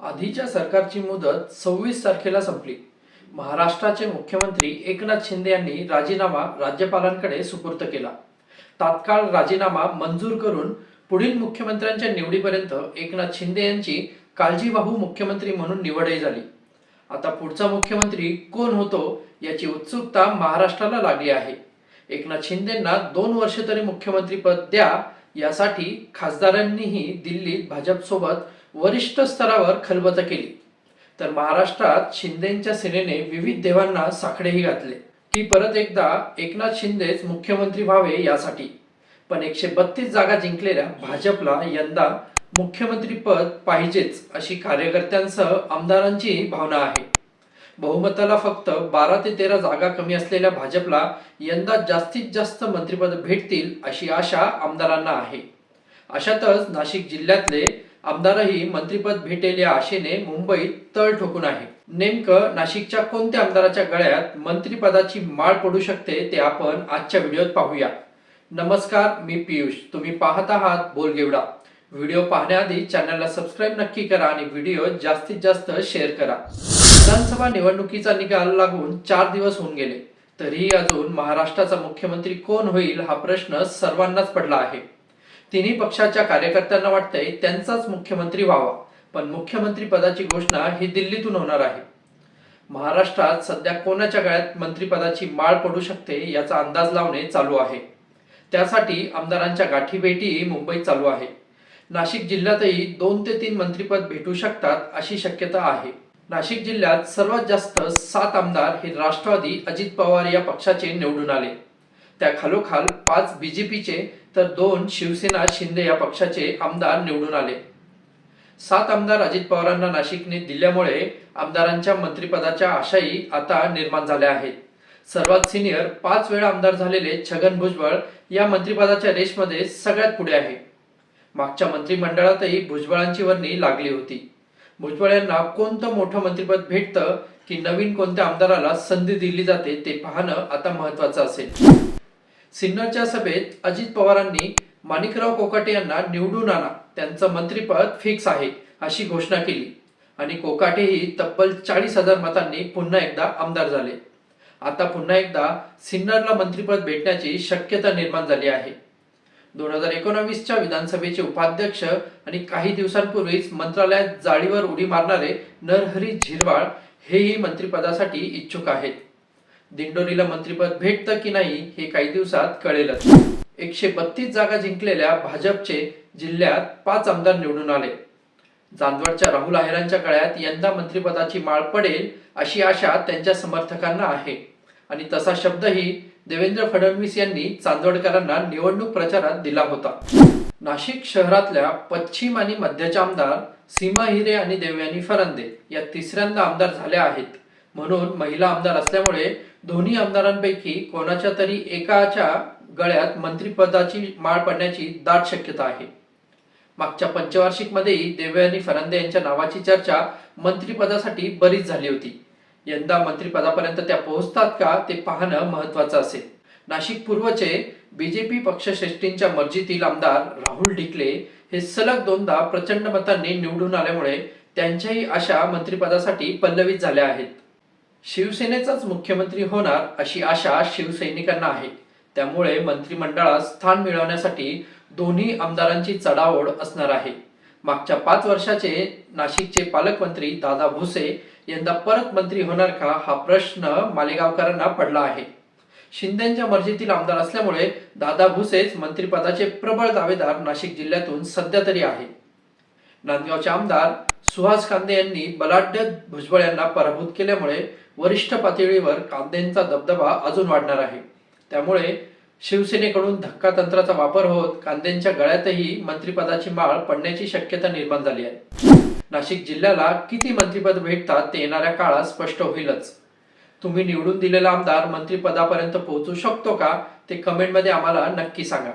आधीच्या सरकारची मुदत सव्वीस तारखेला संपली. महाराष्ट्राचे मुख्यमंत्री एकनाथ शिंदे यांनी राजीनामा राज्यपालांकडे सुपूर्द केला. तात्काळ राजीनामा मंजूर करून पुढील मुख्यमंत्र्यांच्या निवडीपर्यंत एकनाथ शिंदे यांची काळजीवाहू मुख्यमंत्री म्हणून निवडही झाली. आता पुढचा मुख्यमंत्री कोण होतो याची उत्सुकता महाराष्ट्राला लागली आहे. एकनाथ शिंदेंना दोन वर्ष तरी मुख्यमंत्रीपद द्या यासाठी खासदारांनीही दिल्लीत भाजपसोबत वरिष्ठ स्तरावर खलबत केली. तर महाराष्ट्रात शिंदेच्या सेनेने विविध देवांना साखळेही घातले. की परत एकदा एकनाथ शिंदेच मुख्यमंत्री व्हावे यासाठी. पण एकशे बत्तीस जागा जिंकलेल्या भाजपला यंदा मुख्यमंत्री पद पाहिजेच अशी कार्यकर्त्यांसह आमदारांची भावना आहे. बहुमताला फक्त बारा ते तेरा जागा कमी असलेल्या भाजपला यंदा जास्तीत जास्त मंत्रिपद भेटतील अशी आशा आमदारांना आहे. अशातच नाशिक जिल्ह्यातले आमदारही मंत्रीपद भेटेल या आशेने मुंबईत तळ ठोकून आहे. नेमकं नाशिकच्या कोणत्या आमदाराच्या गळ्यात मंत्रीपदाची माळ पडू शकते ते आपण आजच्या व्हिडिओत पाहूया. नमस्कार मी पियुष. तुम्ही पाहत आहात बोलगेवडा. व्हिडिओ पाहण्याआधी चॅनलला सबस्क्राईब नक्की करा आणि व्हिडिओ जास्तीत जास्त शेअर करा. विधानसभा निवडणुकीचा निकाल लागून चार दिवस होऊन गेले. तरीही अजून महाराष्ट्राचा मुख्यमंत्री कोण होईल हा प्रश्न सर्वांनाच पडला आहे. तिन्ही पक्षाच्या कार्यकर्त्यांना वाटतंय त्यांचाच मुख्यमंत्री व्हावा. पण मुख्यमंत्री पदाची घोषणा ही दिल्लीतून होणार आहे. महाराष्ट्रात सध्या कोणाच्या गळ्यात मंत्रिपदाची माळ पडू शकते याचा अंदाज लावणे चालू आहे. त्यासाठी आमदारांच्या गाठीभेटी मुंबईत चालू आहे. नाशिक जिल्ह्यातही दोन ते तीन मंत्रिपद भेटू शकतात अशी शक्यता आहे. नाशिक जिल्ह्यात सर्वात जास्त सात आमदार हे राष्ट्रवादी अजित पवार या पक्षाचे निवडून आले. त्या खालोखाल पाच बीजेपीचे तर दोन शिवसेना शिंदे या पक्षाचे आमदार निवडून आले. सात आमदार अजित पवारांना नाशिकने दिल्यामुळे आमदारांच्या मंत्रिपदाच्या आशाही आता निर्माण झाल्या आहेत. सर्वात सिनियर पाच वेळा आमदार झालेले छगन भुजबळ या मंत्रिपदाच्या रेसमध्ये सगळ्यात पुढे आहे. मागच्या मंत्रिमंडळातही भुजबळांची वर्णी लागली होती. भुजबळ यांना कोणतं मोठं मंत्रिपद भेटतं की नवीन कोणत्या आमदाराला संधी दिली जाते ते पाहणं आता महत्वाचं असेल. सिन्नरच्या सभेत अजित पवारांनी माणिकराव कोकाटे यांना निवडून आणा. त्यांचं मंत्रिपद फिक्स आहे अशी घोषणा केली. आणि कोकाटेही तब्बल चाळीस हजार मतांनी पुन्हा एकदा आमदार झाले. आता पुन्हा एकदा सिन्नरला मंत्रिपद भेटण्याची शक्यता निर्माण झाली आहे. दोन हजार एकोणावीसच्या विधानसभेचे उपाध्यक्ष आणि काही दिवसांपूर्वीच मंत्रालयात जाळीवर उडी मारणारे नरहरी झिरवाळ हेही मंत्रिपदासाठी इच्छुक आहेत. दिंडोरीला मंत्रिपद भेटतं की नाही हे काही दिवसात कळेलच. एकशे बत्तीस जागा जिंकलेल्या भाजपचे जिल्ह्यात पाच आमदार निवडून आले. चांदवडच्या राहुल आहेरांच्या कळ्यात यंदा मंत्रिपदाची माळ पडेल अशी आशा त्यांच्या समर्थकांना आहे. आणि तसा शब्दही देवेंद्र फडणवीस यांनी चांदवडकरांना निवडणूक प्रचारात दिला होता. नाशिक शहरातल्या पश्चिम आणि मध्यच्या आमदार सीमा हिरे आणि देवयानी फरंदे या तिसऱ्यांदा आमदार झाल्या आहेत. म्हणून महिला आमदार असल्यामुळे दोन्ही आमदारांपैकी कोणाच्या तरी एकाच्या गळ्यात मंत्रिपदाची माळ पडण्याची दाट शक्यता आहे. मागच्या पंचवार्षिक मध्येही देवयानी फरांदे यांच्या नावाची चर्चा मंत्रिपदासाठी बरीच झाली होती. यंदा मंत्रिपदापर्यंत त्या पोहोचतात का ते पाहणं महत्वाचं असेल. नाशिक पूर्वचे बीजेपी पक्षश्रेष्ठींच्या मर्जीतील आमदार राहुल ढिकले हे सलग दोनदा प्रचंड मतांनी निवडून आल्यामुळे त्यांच्याही आशा मंत्रिपदासाठी पल्लवित झाल्या आहेत. शिवसेनेचाच मुख्यमंत्री होणार अशी आशा शिवसैनिकांना आहे. त्यामुळे मंत्रिमंडळात स्थान मिळवण्यासाठी दोन्ही आमदारांची चढाओढ असणार आहे. मागच्या पाच वर्षाचे नाशिकचे पालकमंत्री दादा भुसे यंदा परत मंत्री होणार का हा प्रश्न मालेगावकरांना पडला आहे. शिंदेच्या मर्जीतील आमदार असल्यामुळे दादा भुसेच मंत्रिपदाचे प्रबळ दावेदार नाशिक जिल्ह्यातून सध्या तरी आहे. नांदगावचे आमदार सुहास कांदे यांनी बलाढ्य भुजबळ यांना पराभूत केल्यामुळे वरिष्ठ पातळीवर कांदेंचा दबदबा अजून वाढणार आहे. त्यामुळे शिवसेनेकडून धक्का तंत्राचा वापर होत कांद्यांच्या गळ्यातही मंत्रिपदाची माळ पडण्याची शक्यता निर्माण झाली आहे. नाशिक जिल्ह्याला किती मंत्रिपद भेटतात ते येणाऱ्या काळात स्पष्ट होईलच. तुम्ही निवडून दिलेला आमदार मंत्रिपदापर्यंत पोहोचू शकतो का ते कमेंटमध्ये आम्हाला नक्की सांगा.